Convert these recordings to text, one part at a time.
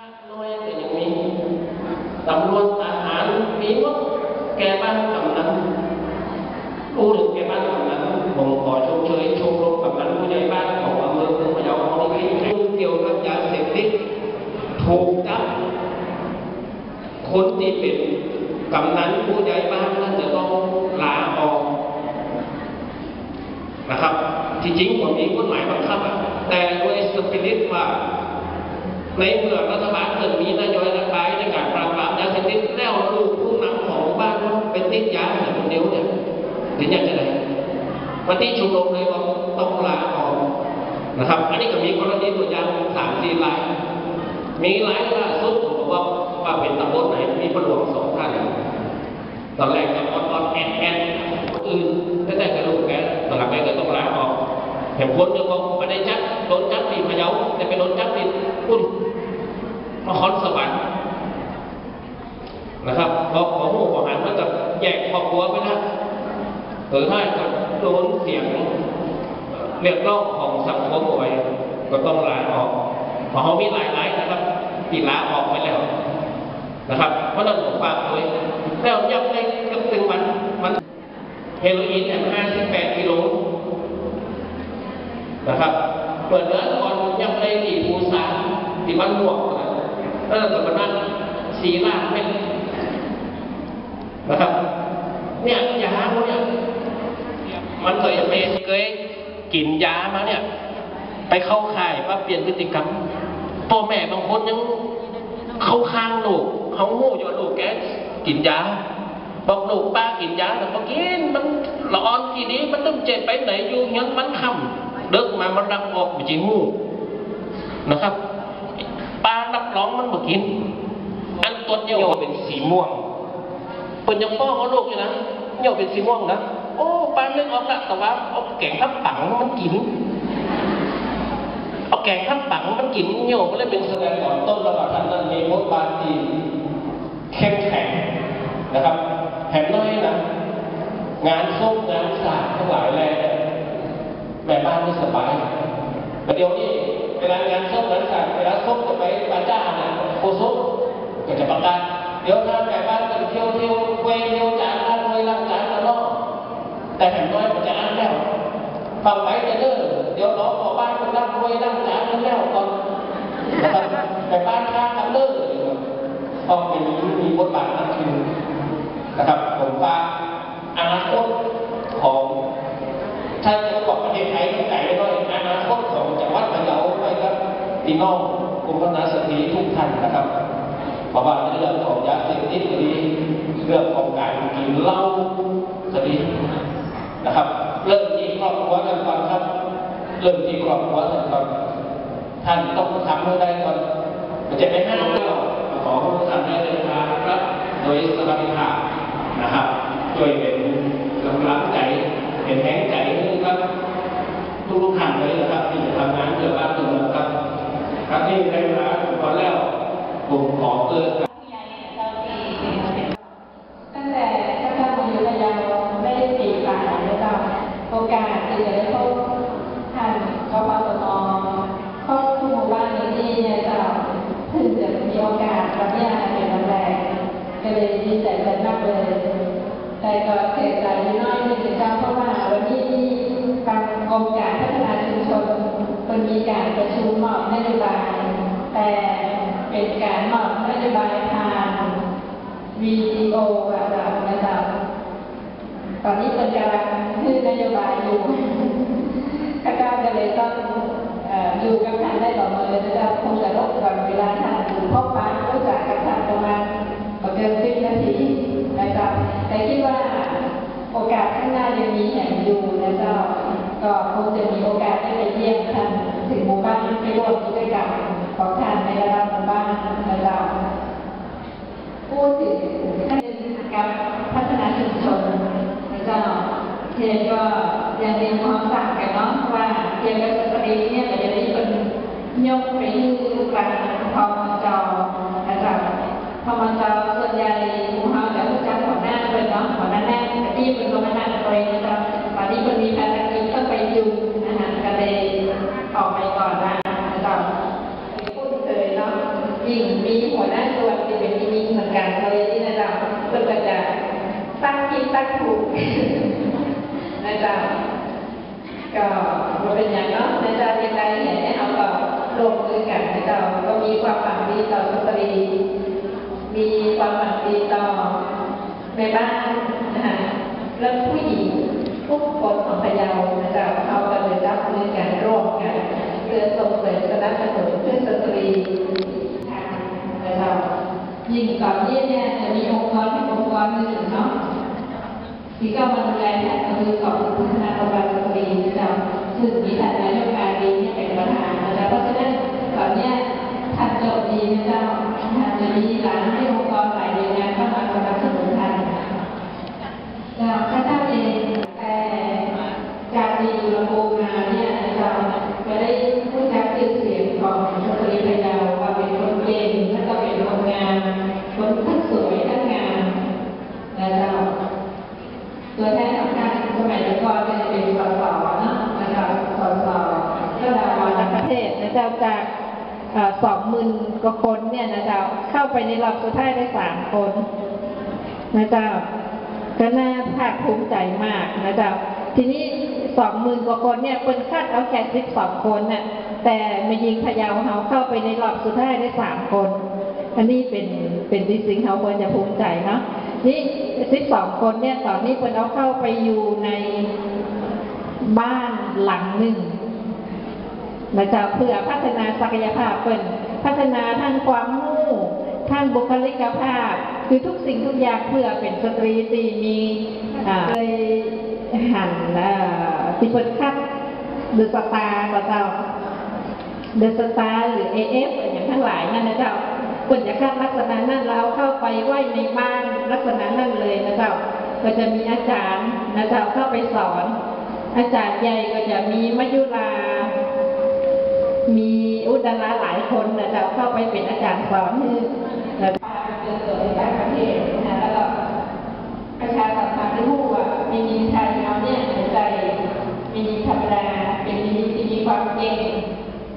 ถ้าน้อยก็ยังมีตำรวจทหารมีหมดแกบ้านกำนันรู้ถึงแกบ้านกำนันผมขอชมเชยชมรมกำนันผู้ใหญ่บ้านของอำเภอเมืองพะเยาของนี่เรื่องเกี่ยวกับยาเสพติดถูกจับคนที่เป็นกำนันผู้ใหญ่บ้านน่าจะต้องลาออกนะครับ ที่จริงผมมีกฎหมายบังคับแต่ด้วยสปิริตว่า ในเมื่อรัฐบาลเกิดมีนโยบายในการปราบปรามยาเสพติดแล้วลูกผู้นำของบ้านเขาเป็นติดยาแต่คนเดียวเนี่ยถึงอยากจะไหนวันที่ชุมนุมเลยว่าต้องลาออกนะครับ อันนี้ก็มีกรณีตัวอย่างสามสี่ราย มีหลายล่าสุดผมบอกว่าว่าเป็นตำบลไหนมีประหลวงสองท่านตอนแรกก็ออนออนแอนแอนอื่นแต่แต่กระดูกแกตอนหลังแกก็ต้องลาออกเห็นคนยังบอกไม่ได้จับโดนจับที่พะเยาแต่ไปโดนจับที่อุ่ นนครสวรรค์นะครับพอขอหูขอหันมันกับแยกครอบครัวไปนะเออถ้าจะโดนเสียงเรียกร้องของสังคมเอาไว้ก็ต้องลาออกเพราะเขามีหลายรายนะครับที่ลาออกไปแล้วนะครับ เพราะนั้นผมฝากเลยแล้วยับได้กับตึงวันมันเฮโรอีนเนี่ย58กิโลนะครับ เปิดเนื้อก่อนยังไม่ดีภูสานที่บ้านหมวก เออแต่วันนั้นสีล่างเป็นนะครับ เนี่ยยาพวกเนี่ยมันเคยไปเคยกินยามาเนี่ย ไปเข้าข่ายว่าเปลี่ยนพฤติกรรมพ่อแม่บางคนยังเข้าข้างลูกเขาโง่อยู่ลูกแกกินยาบอกลูกป้ากินยาแต่พอกินมันละอ่อนทีนี้มันต้องเจ็บไปไหนอยู่ยังมันคำเดิกมามันรักออกไปจีงูนะครับ รับรองมันบ่กิน อันตัวเหี่ยวเป็นสีม่วงเป็นยังป้องเอาลูกอยู่นะเหี่ยวเป็นสีม่วงนะโอ้ป้าเลือกออกละแต่ว่าเอาแกงทับปังมันกินเอาแกงทับปังมันกินเหี่ยวก็เลยเป็นแสดงก่อนต้นระหว่างท่านนั้นมีบทบาทที่เข้มแข็งนะครับแถมน้อยนะงานส้มงานสาดทั้งหลายแหล่เนี่ยแม่บ้านไม่สบายแต่เดี๋ยวนี้เวลางานส้มงานสาดเวลาส้มจะไปบาจ้าเนี่ยโคส้มก็จะประกาศเดี๋ยวถ้าแม่บ้านจะเที่ยวเที่ยวเวเที่ยวจานล้างเลยล้างจานแล้วเนาะแต่แถมน้อยมันจะอ่านแล้วฟังไปจะเด้อเดี๋ยวน้องขอบ้านมันล้างเลยล้างจานแล้วแล้วก่อนนะครับแม่บ้านข้างกันเด้อต้องเป็นมีบทบาทนั่นคือนะครับผมว่าอนาคตของถ้าจะบอกประเทศไทยตั้งแต่ไว้ด้วยอนาคตของจังหวัดพะเยาไปครับพี่ น้องกรมพนาสตรีทุกท่านนะครับเพราะว่านเรื่องของยาเสพติดก็ดีเรื่องของการกินเหล้าก็ดีนะครับ เริ่มที่ครอบครัวกันก่อนครับ เริ่มที่ครอบครัวกันก่อนท่านต้องทำให้ได้ก่อนมันจะไม่ห้ามเราขอผู้ทำได้เลยครับโดยสวัสดิภาพนะครับช่วยเป็นกำลังใจเป็นแรงใจให้กับทุกทุกๆท่านเลยนะครับที่ทำงานเพื่อบ้านเมือง ครับครับที่ได้เวลาตอนแล้วผมขอเกินตั้งแต่ท่านท่านมาอยู่ระยองไม่ได้ปีปายแล้วก็โอกาสที่จะได้พบท่านกปปตครอบครัวหมู่บ้านนี้ที่เนี่ยจะเพิ่งจะมีโอกาสรับญาติเป็นแรกก็เลยดีใจกันมากเลย แต่ก็เสียใจน้อยนิดนึงเพราะว่าวันนี้ทางองค์การพัฒนาชุมชนมันมีการประชุมมอบนโยบายแต่เป็นการมอบนโยบายผ่าน วิดีโอระดับระดับตอนนี้เป็นกำลังคือนโยบายอยู่ก็ได้ก็เลยต้องอยู่กับท่านได้ต่อมาเลยนะครับคงจะลดวันเวลาท่านอยู่พบปะรู้จักกับท่านประมาณประเกินสิบนาทีนะครับแต่คิดว่าโอกาสข้างหน้ายังมีแห่งอยู่นะเจ้าก็คงจะมีโอกาสได้ไปเยี่ยมท่านถึงหมู่บ้านไปร่วมกิจกรรมของท่านในระดับหมู่บ้านนะเจ้า พูดถึงการพัฒนาชุมชนแล้วก็เทียนก็ยังมีความต่างกันเนาะว่าเทียนกับสตรีเนี่ยมันจะได้เป็นยกไปยืดกลางพอมจอนะครับพอมจอส่วนใหญ่หมู่เฮาจะรู้จักหัวหน้าเป็นเนาะหัวหน้าแน่ที่เป็นหัวหน้าตัวเองนะครับตอนนี้มันมีภารกิจต้องไปยุงอาหารก็เลยออกไปก่อนนะนะครับ คุ้นเคยเนาะยิ่ง นะจ้าก็บ่เป็นอย่างเนาะนะจ้ายังไงเนี่ยเราก็ร่มมือกันนะเจ้าก็มีความหวังดีต่อสตรี มีความหวังดีต่อแม่บ้านนะคะและผู้หญิงทุกคนของพะเยานะจ้าเขาก็เลยรับมือกันร่วมกันเพื่อส่งเสริมสนับสนุนเพื่อสตรีนะจ้ายิ่งตอนนี้เนี่ยจะมีองค์กรเป็นองค์กรหนึ่งเนาะ ที่ก็มาดูแลแทนคือกองทุนพัฒนาบำบัดสตรีนะจำ สมัยก่อนเนี่ยจะเป็นสสเนาะนะครับสสระดับระดับประเทศนะเจ้าจากสองหมื่นกว่าคนเนี่ยนะเจ้าเข้าไปในรอบสุดท้ายได้สามคนนะเจ้าก็น่าภาคภูมิใจมากนะเจ้าทีนี้สองหมื่นกว่าคนเนี่ยเป็นคาดเอาแค่สิบสองคนน่ะแต่มายิงพะยาเขาเข้าไปในรอบสุดท้ายได้สามคน อันนี้เป็นเป็นที่สิ่งเขาควรจะภูมิใจเนาะ นี่สิบสองคนเนี่ยตอนนี้เพิ่นเอาเข้าไปอยู่ในบ้านหลังหนึ่งนะจ๊ะเพื่อพัฒนาศักยภาพเพิ่นพัฒนาทางความรู้ทางบุคลิกภาพ คือทุกสิ่งทุกอย่างเพื่อเป็นสตรีที่มีเลยหันอ่าที่เพิ่นคัดหรือสตาร์ก็เจ้าเดอะสตาร์หรือ AF อะไรอย่างทั้งหลายนั่นนะเจ้า ควรจะคาดลักษณะนั้นเราเข้าไปไหว้ในบ้านลักษณะนั้นเลยนะเจ้าก็จะมีอาจารย์นะเจ้าเข้าไปสอน อาจารย์ใหญ่ก็จะมีมัจจุรามีอุดราหลายคนนะเจ้าเข้าไปเป็นอาจารย์สอนคือนะพาเดินตัวในต่างประเทศนะแล้วก็ประชาสัมพันธ์ให้รู้ว่ามีนิไทยเราเนี่ยในใจมีธรรมดาเป็นมีมีความเก่ง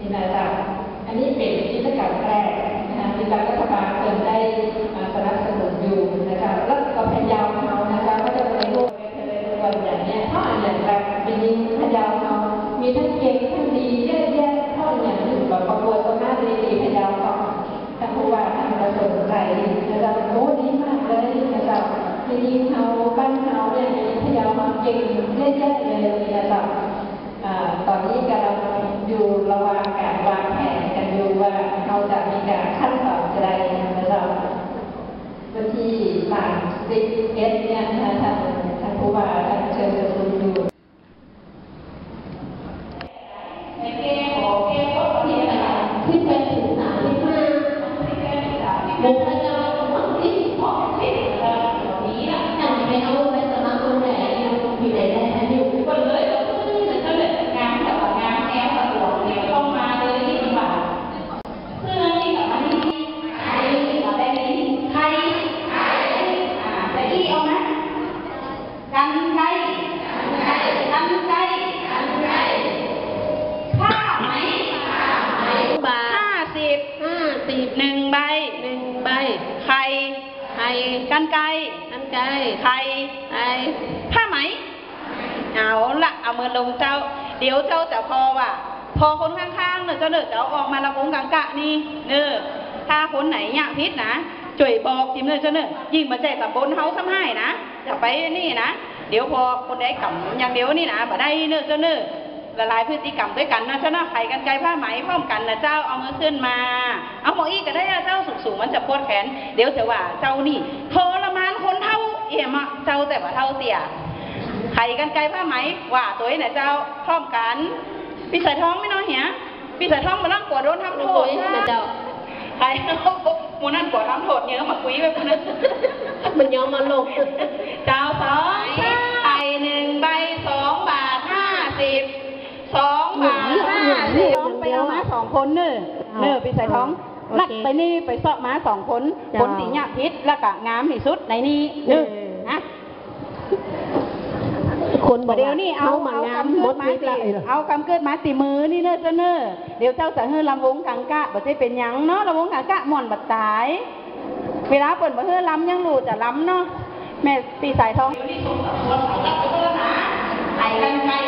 นี่นะจ๊ะอันนี้เป็นกิจกรรมแรก นะคะที่ทางรัฐบาลเปิดได้สนับสนุนอยู่นะคะแล้วก็พะเยาเขานะคะก็จะเป็นรูปเทเลรวนอย่างเนี้ยเพราะอย่างแบบเป็นยิงพยาเขามีทั้งเก่งทั้งดีเยอะแยะเพราะอย่างหนึ่งแบบประกวดสมาดีดีพะเยาเขาท่านผู้ว่าท่านประสนใจนะคะโอ้ดีมากเลยนะคะทีนี้เขาบ้านเขาเนี่ยมีพยาบาลเก่งเยอะแยะเลยนะครับอ่าตอนนี้กำลังอยู่ระหว่างการวางแผนกันอยู่ว่าเขาจะมีการขั้นตอนจะได้นะครับวัน สามสิบเอ็ดเนี่ยนะคะท่านท่านผู้ว่าท่านเชิญประชุมอยู่ในแกมของเกมก็ที่อะไรที่เป็นถึงสามสิบห้าบุคลากรฝั่งที่ของที่เรานี้อะอยากจะไปเอา ไข่กันไกรกันไก่ไข่ไข่ผ้าไหม เอาละเอามือลงเจ้า เดี๋ยวเจ้าจะพอว่าพอคนข้างๆเนี่ยเจ้าเนอะจะเอาออกมาละวงกังกะนี่เนอะถ้าคนไหนอยากพิษนะช่วยบอกจิมเนอะเจ้าเนอะยิ่งมาใจตำบลเฮาซ้ำให้นะจะไปนี่นะ เดี๋ยวพอคนใดกำอย่างเดียวนี่นะบ่ได้เนอะเจ้าเนอะ ละลายพฤติกรรมด้วยกันนะเจ้าเนอะไข่กันไกลผ้าไหมพร้อมกันนะเจ้าเอามือขึ้นมา เอาหมออีกก็ได้อะเจ้าสูงๆมันจะปวดแขน เดี๋ยวจะว่าเจ้านี่ทรมานคนเท่าเอี่ยมอะเจ้าแต่ว่าเท่าเตี่ยไข่กันไกลผ้าไหมว่าตัวไหนเจ้าพร้อมกันพี่ใส่ท้องไม่น้อยเหียพี่ใส่ท้องมาล่างกวดโดนทำโทษนะเจ้าไข่หมูนั่นกวดทำโทษเยอะมาคุยแบบนั้นมันยอมมาลงเจ้าสอง เอามาสองคนเนอะเนอะพี่ใส่ท้องโอเคลักไปนี่ไปเสาะมาสองคนจ้าคนสีหยาพิษแล้วก็งามที่สุดในนี้เนอะเออนะคนบอกเดี๋ยวนี้เอามางามกำหมเกิดดมาฤทธิ์ติละเออเอากำเกิดมาติมือนี่เนอะเจ้าเนอะเดี๋ยวเจ้าจะเฮือลำวงกังกะบ่ได้เป็นหยังเนาะลำวงกังกะหม่อนบัดตาย เวลาเปิดบ่เฮือลำยังรู้จะลำเนาะแม่ปีสายทองนี่ส่งสำนวนเขารับไปเพื่อหาไข่กันไกลผ้าไหมอ่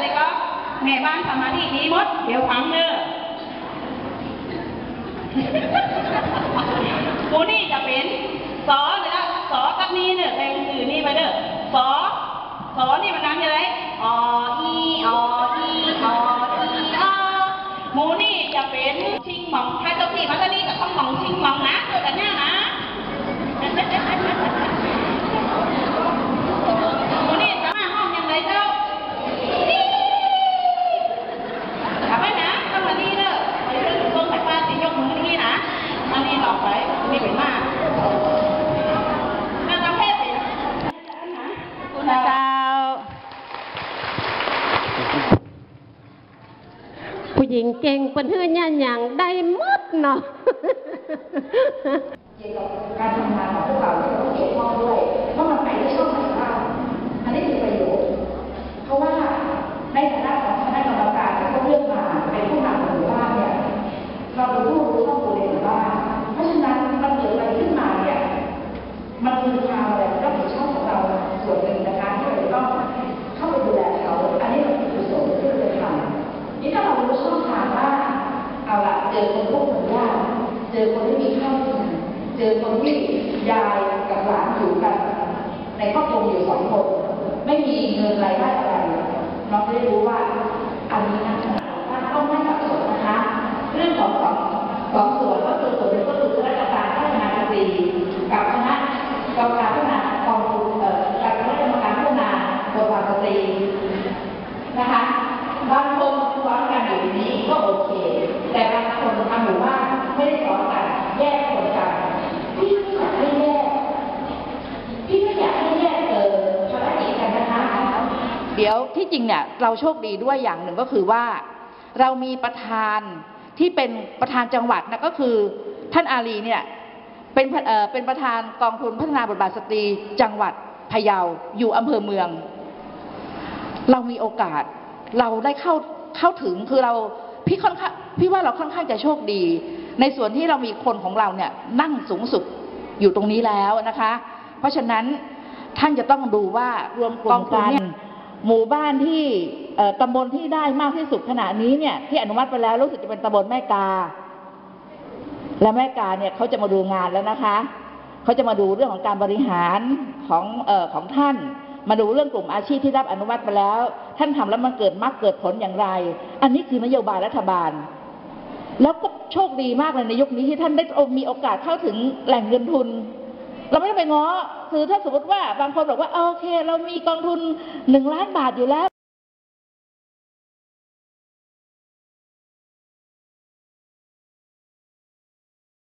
เลยก็แม่บ้านสมาธิดีมด เดี๋ยวฟังเนอะกูนี่จะเป็นสอเด้อสอกับนี่เนอะแต่อื่นนี่มาเด้อสอสอนี่มันนั่งยังไงออีออีออีอหมูนี่จะเป็นชิงหมองถ้าเจ้าที่พัฒนีกับข้องหมองชิงหมองนะเจอกันหน้านะ หมูนี่จะมาห้องยังไงเจ้าถามไว้นะต้องมานี่เด้อไปเรื่องต้นสายฟ้าสิยกมือนี่นะอันนี้หลอกไปนี่เป็นมากนางรำเพศสิ คุณเจ้า ผู้หญิงเก่งเป็นเฮือนย่านหยังได้หมด เนาเกี่ยวกับการทำงานของพวกเรา คนยากเจอคนที่มีข้าวกินเจอคนที่ยายกับหลานอยู่กัน ในครอบครัวอยู่สองคน ไม่มีเงินรายได้อะไรน้องจะได้รู้ว่าอันนี้นะท่าต้องไม่สับสนนะคะ เรื่องของสองสองส่วนก็คือส่วนหนึ่งก็คือคณะกรรมการพัฒนาสตรีกับคณะกรรมการพัฒนากองทุนเอ่อกับคณะกรรมการพัฒนาบทบาทสตรีนะคะบางคนสอนกันอยู่ในนี้ก็โอเค แต่บางคนทำ หรือว่าไม่ได้สอนกันแยกคนกันพี่ไม่อยากให้แยกพี่ไม่อยากให้แยกเออภารกิจกันนะคะ เดี๋ยวที่จริงเนี่ยเราโชคดีด้วยอย่างหนึ่งก็คือว่า เรามีประธานที่เป็นประธานจังหวัดนะก็คือท่านอาลีเนี่ยเป็นเป็นประธานกองทุนพัฒนาบทบาทสตรีจังหวัดพะเยาอยู่อำเภอเมือง เรามีโอกาส เราได้เข้าเข้าถึงคือเรา พี่ค่อนข้างพี่ว่าเราค่อนข้างจะโชคดี ในส่วนที่เรามีคนของเราเนี่ยนั่งสูงสุดอยู่ตรงนี้แล้วนะคะ เพราะฉะนั้นท่านจะต้องดูว่ารวมกองทุนเนี่ยหมู่บ้านที่เอ่อตำบลที่ได้มากที่สุดขณะนี้เนี่ยที่อนุมัติไปแล้วรู้สึกจะเป็นตำบลแม่กา และแม่กาเนี่ยเขาจะมาดูงานแล้วนะคะเขาจะมาดูเรื่องของการบริหารของเอ่อของท่าน มาดูเรื่องกลุ่มอาชีพที่รับอนุมัติไปแล้ว ท่านทำแล้วมันเกิดมรรคเกิดผลอย่างไร อันนี้คือนโยบายรัฐบาล แล้วก็โชคดีมากเลยในยุคนี้ที่ท่านได้มีโอกาสเข้าถึงแหล่งเงินทุน เราไม่ต้องไปง้อคือถ้าสมมติว่าบางคนบอกว่าโอเค เรามีกองทุนหนึ่งล้านบาทอยู่แล้ว